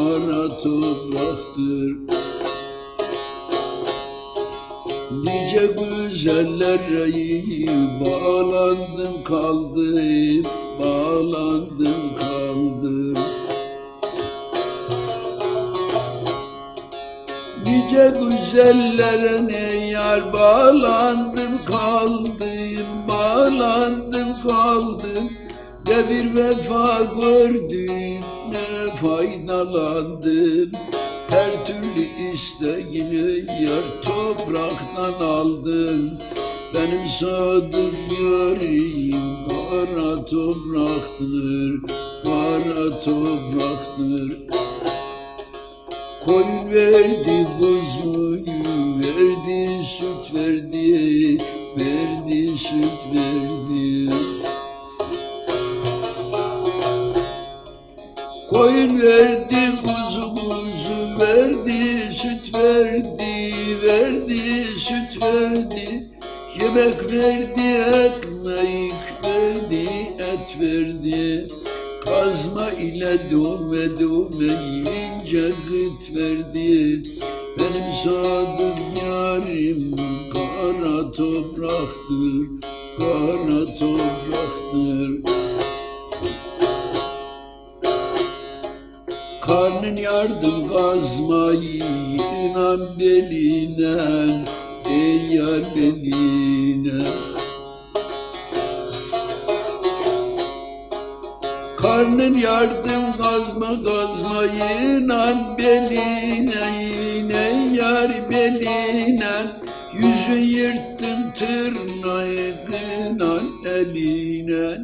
Kara topraktır Nice güzellere bağlandım kaldım Bağlandım kaldım Nice güzellere ne yar bağlandım kaldım Bağlandım kaldım Ne bir vefa gördüm ne faydalandım. Her türlü isteğini yar topraktan aldım. Benim sadık yarim kara topraktır Kara topraktır. Koyun verdi kuzuyu, verdi süt verdi, verdi süt verdi. Koyun verdi kuzu kuzu, verdi süt verdi, verdi süt verdi. Yemek verdi, ekmek verdi, et verdi. Kazma ile dövme dövme yiyince gıt verdi Benim sadık yarim kara topraktır Kara topraktır Karnın yardım kazmayı inan beline Ey yar beline. Karnın yardım kazma kazma inan beline yine yar beline. Yüzü yırttın tırnağı kınan eline